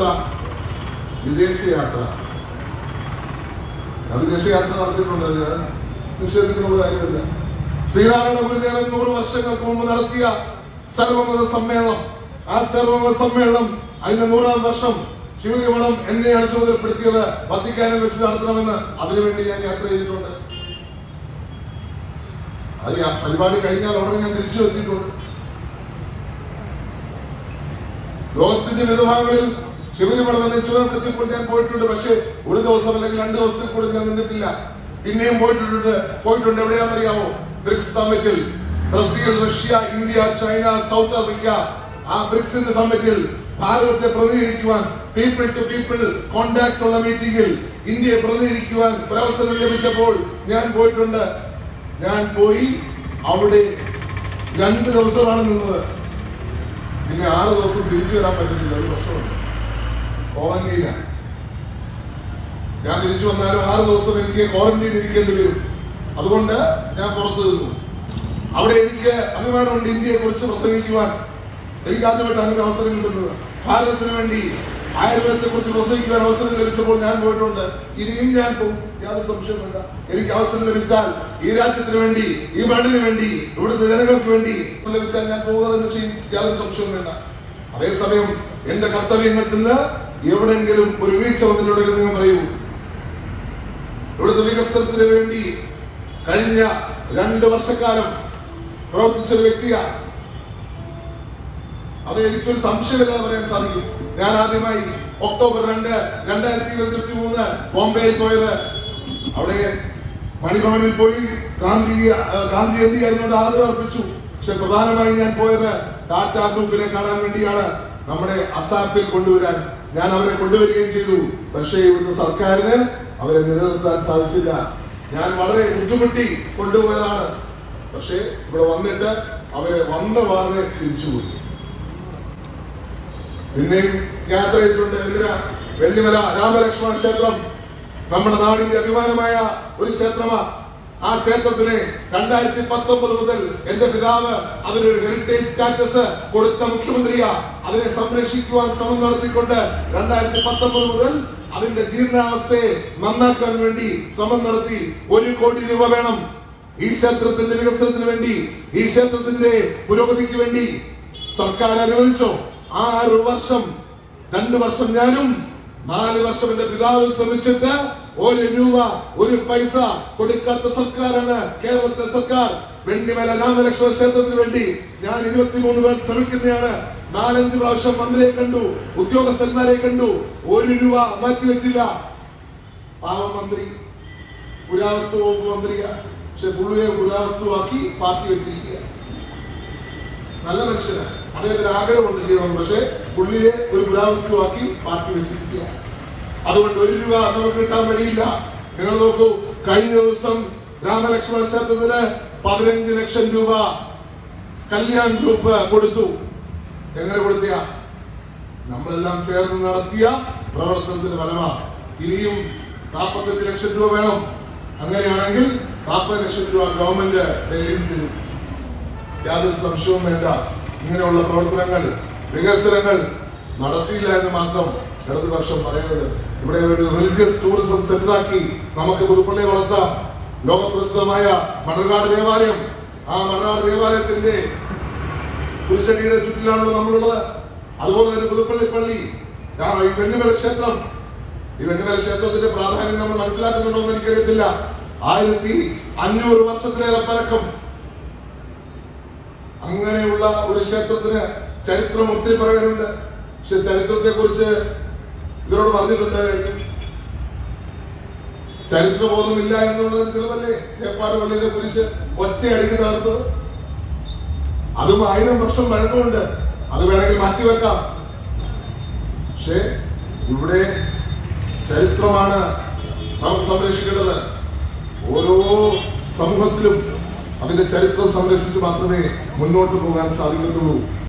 രണ്ടാമത്തെ വിദേശയാത്ര. വിദേശയാത്ര നടത്തിയിട്ടുണ്ട് നിഷേധിക്കുന്ന കാര്യമില്ല. ശ്രീനാരായണ ഗുരുദേവൻ നൂറ് വർഷങ്ങൾക്ക് മുമ്പ് നടത്തിയ സർവമത സമ്മേളനം. ആ സർവമത സമ്മേളനം അതിന്റെ നൂറാം വർഷം ശിവലിമണം എന്നെയാണ് ചുമതലപ്പെടുത്തിയത് വത്തിക്കാനിൽ വെച്ച് നടത്തണമെന്ന് അതിനുവേണ്ടി ഞാൻ യാത്ര ചെയ്തിട്ടുണ്ട്. അത് പരിപാടി കഴിഞ്ഞാൽ ഉടനെ ഞാൻ തിരിച്ചു എത്തിയിട്ടുണ്ട് ലോകത്തിന്റെ വിധഭാഗങ്ങളിൽ ശിവലിമണം എന്നെ ചുമതലപ്പെടുത്തിക്കൊണ്ട് ഞാൻ പോയിട്ടുണ്ട്. പക്ഷേ ഒരു ദിവസം അല്ലെങ്കിൽ രണ്ട് ദിവസത്തിൽ കൂടുതൽ ഞാൻ നിന്നിട്ടില്ല. പിന്നെയും പോയിട്ടുണ്ട്. പോയിട്ടുണ്ട്. എവിടെയാണെന്നറിയാമോ BRICS സമ്മിറ്റിൽ. Brazil Russia India China South Africa. ആ ബ്രിക്സിന്റെ സമ്മിറ്റിൽ ഭാരതത്തെ പ്രതികരിക്കുവാൻ പീപ്പിൾ ടു പീപ്പിൾ കോണ്ടാക്ട് ഉള്ള മീറ്റിംഗിൽ ഇന്ത്യയെ പ്രതികരിക്കുവാൻ ഒരവസരം ലഭിച്ചപ്പോൾ ഞാൻ പോയിട്ടുണ്ട്. ഞാൻ പോയി അവിടെ രണ്ട് ദിവസമാണ് നിന്നത്. പിന്നെ ആറ് ദിവസം തിരിച്ചു വരാൻ പറ്റുന്നില്ല ഒരു വർഷമുണ്ട്. ക്വാറന്റീനാണ് ഞാൻ തിരിച്ചു വന്നാലും ആറ് ദിവസം എനിക്ക് ക്വാറന്റീൻ ഇരിക്കേണ്ടി വരും. അതുകൊണ്ട് ഞാൻ പുറത്തു നിന്നു അവിടെ എനിക്ക് അഭിമാനമുണ്ട് ഇന്ത്യയെ കുറിച്ച് പ്രസംഗിക്കുവാൻ. എനിക്ക് ആദ്യമായിട്ട് അങ്ങനെ അവസരം കിട്ടുന്നത് ഭാരതത്തിന് വേണ്ടി ആയുർവേദത്തെ കുറിച്ച് പ്രസംഗിക്കുവാൻ അവസരം ലഭിച്ചപ്പോൾ ഞാൻ പോയിട്ടുണ്ട്. ഇനിയും ഞാൻ പോകും. യാതൊരു സംശയമില്ല എനിക്ക് അവസരം ലഭിച്ചാൽ ഈ രാജ്യത്തിന് വേണ്ടി ഈ മണ്ണിന് വേണ്ടി ഇവിടുത്തെ ജനങ്ങൾക്ക് വേണ്ടി ലഭിച്ചാൽ ഞാൻ പോകുക തന്നെ ചെയ്യും. യാതൊരു സംശയവും വേണ്ട അതേസമയം എന്റെ കർത്തവ്യങ്ങൾ നിന്ന് എവിടെങ്കിലും ഒരു വീഴ്ച വന്നിട്ടുണ്ടെങ്കിൽ നിങ്ങൾ പറയൂ. ഇവിടുത്തെ വികസനത്തിന് വേണ്ടി കഴിഞ്ഞ രണ്ട് വർഷക്കാലം പ്രവർത്തിച്ച ഒരു വ്യക്തിയാണ്. അത് എനിക്കൊരു സംശയമില്ലാതെ പറയാൻ സാധിക്കും. ഞാൻ ആദ്യമായി ഒക്ടോബർ രണ്ട് രണ്ടായിരത്തി ഇരുപത്തി മൂന്ന് ബോംബെയിൽ പോയത്. അവിടെ മണിഭവനിൽ പോയി ഗാന്ധി ഗാന്ധി ആയതുകൊണ്ട് ആദരവ് അർപ്പിച്ചു പക്ഷെ പ്രധാനമായും ഞാൻ പോയത് ടാറ്റ ഗ്രൂപ്പിനെ കാണാൻ വേണ്ടിയാണ്. നമ്മുടെ അസാപ്പിൽ കൊണ്ടുവരാൻ ഞാൻ അവരെ കൊണ്ടുവരികയും ചെയ്തു. പക്ഷേ ഇവിടുത്തെ സർക്കാരിന് അവരെ നിലനിർത്താൻ സാധിച്ചില്ല. ഞാൻ വളരെ ബുദ്ധിമുട്ടി കൊണ്ടുപോയതാണ്. പക്ഷേ ഇവിടെ വന്നിട്ട് അവരെ വന്ന വാർന്ന് തിരിച്ചുപോയി. പിന്നെയും യാത്ര ചെയ്തിട്ടുണ്ട് എന്തിനാ? വെള്ളിമല രാമലക്ഷ്മണ ക്ഷേത്രം. നമ്മുടെ നാടിന്റെ അഭിമാനമായ ഒരു ക്ഷേത്രമാണ് ആ ക്ഷേത്രത്തിന് രണ്ടായിരത്തി പത്തൊമ്പത് മുതൽ എന്റെ പിതാവ് അതിനൊരു ഹെറിറ്റേജ് സ്റ്റാറ്റസ് കൊടുത്ത മുഖ്യമന്ത്രിയാ. അതിനെ സംരക്ഷിക്കുവാൻ ശ്രമം നടത്തിക്കൊണ്ട് രണ്ടായിരത്തി പത്തൊമ്പത് മുതൽ അതിന്റെ ജീർണാവസ്ഥയെ നന്നാക്കാൻ വേണ്ടി ശ്രമം നടത്തി ഒരു കോടി രൂപ വേണം ഈ ക്ഷേത്രത്തിന്റെ വികസനത്തിന് വേണ്ടി ഈ ക്ഷേത്രത്തിന്റെ പുരോഗതിക്ക് വേണ്ടി. സർക്കാർ അനുവദിച്ചോ? ആറ് വർഷം രണ്ടു വർഷം ഞാനും നാല് വർഷം എന്റെ പിതാവ് ശ്രമിച്ചിട്ട് ഒരു രൂപ ഒരു പൈസ കൊടുക്കാത്ത സർക്കാരാണ് കേരളത്തിലെ സർക്കാർ. വെണ്ണിമല രാമലക്ഷ്മണ ക്ഷേത്രത്തിന് വേണ്ടി ഞാൻ ഇരുപത്തിമൂന്ന് പേർ ശ്രമിക്കുന്നതാണ് നാലഞ്ച് പ്രാവശ്യം മന്ത്രിയെ കണ്ടു ഉദ്യോഗസ്ഥന്മാരെ കണ്ടു. ഒരു രൂപ മാറ്റിവെച്ചില്ല പാവമന്ത്രി പുരാവസ്തു വകുപ്പ് മന്ത്രിയാ. പക്ഷെ പുള്ളിയെ പുരാവസ്തുവാക്കി പാർട്ടി വെച്ചിരിക്കുക. നല്ല മനുഷ്യനാണ് അദ്ദേഹത്തിന് ആഗ്രഹമുണ്ട് ചെയ്യണം പക്ഷെ പുള്ളിയെ ഒരു പുരാവസ്തുവാക്കി പാർട്ടി വെച്ചിരിക്കുക. അതുകൊണ്ട് ഒരു രൂപ നമുക്ക് കിട്ടാൻ വഴിയില്ല. നിങ്ങൾ നോക്കൂ കഴിഞ്ഞ ദിവസം രാമലക്ഷ്മണ ക്ഷേത്രത്തിന് പതിനഞ്ച് ലക്ഷം രൂപ കല്യാൺ ഗ്രൂപ്പ് കൊടുത്തു. എങ്ങനെ കൊടുത്തിയ? നമ്മളെല്ലാം ചേർന്ന് നടത്തിയ പ്രവർത്തനത്തിന് ഫലമാണ്. ഇനിയും നാൽപ്പത്തഞ്ച് ലക്ഷം രൂപ വേണം. അങ്ങനെയാണെങ്കിൽ നാൽപ്പത് ലക്ഷം രൂപ ഗവൺമെന്റ് തരും. യാതൊരു സംശയവും വേണ്ട. ഇങ്ങനെയുള്ള പ്രവർത്തനങ്ങൾ വികസനങ്ങൾ നടത്തിയില്ല എന്ന് മാത്രം ഇടതുപക്ഷം പറയുന്നത് ഇവിടെ ഒരു റിലീജിയസ് ടൂറിസം സെന്ററാക്കി നമുക്ക് പുതുപ്പള്ളി വളർത്താം. ലോകപ്രസിദ്ധമായ മണർകാട് ദേവാലയം. ആ മണർകാട് ദേവാലയത്തിന്റെ കുരിശടിയുടെ ചുറ്റിലാണല്ലോ നമ്മളുള്ളത്. അതുപോലെ തന്നെ പുതുപ്പള്ളി പള്ളി. ഈ വെണ്ണിമല ക്ഷേത്രം. ഈ വെണ്ണിമല ക്ഷേത്രത്തിന്റെ പ്രാധാന്യം നമ്മൾ മനസ്സിലാക്കുന്നുണ്ടോ എന്ന് എനിക്കറിയത്തില്ല. ആയിരത്തി അഞ്ഞൂറ് വർഷത്തിലേറെ പരക്കം അങ്ങനെയുള്ള ഒരു ക്ഷേത്രത്തിന് ചരിത്രം ഒത്തിരി പറയാനുണ്ട്. പക്ഷെ ചരിത്രത്തെ കുറിച്ച് ഇവരോട് പറഞ്ഞിട്ടുണ്ട്? ചരിത്രബോധമില്ല എന്നുള്ളത് ചിലവല്ലേ? ചേപ്പാട് പള്ളിയിലെ കുരിശ് ഒറ്റയടിക്ക് തകർത്തത് അതും ആയിരം വർഷം വഴക്കമുണ്ട് അത് വേണമെങ്കിൽ മാറ്റിവെക്കാം പക്ഷേ ഇവിടെ ചരിത്രമാണ് നാം സംരക്ഷിക്കേണ്ടത്. ഓരോ സമൂഹത്തിലും അതിന്റെ ചരിത്രം സംരക്ഷിച്ച് മാത്രമേ മുന്നോട്ട് പോകാൻ സാധിക്കത്തുള്ളൂ.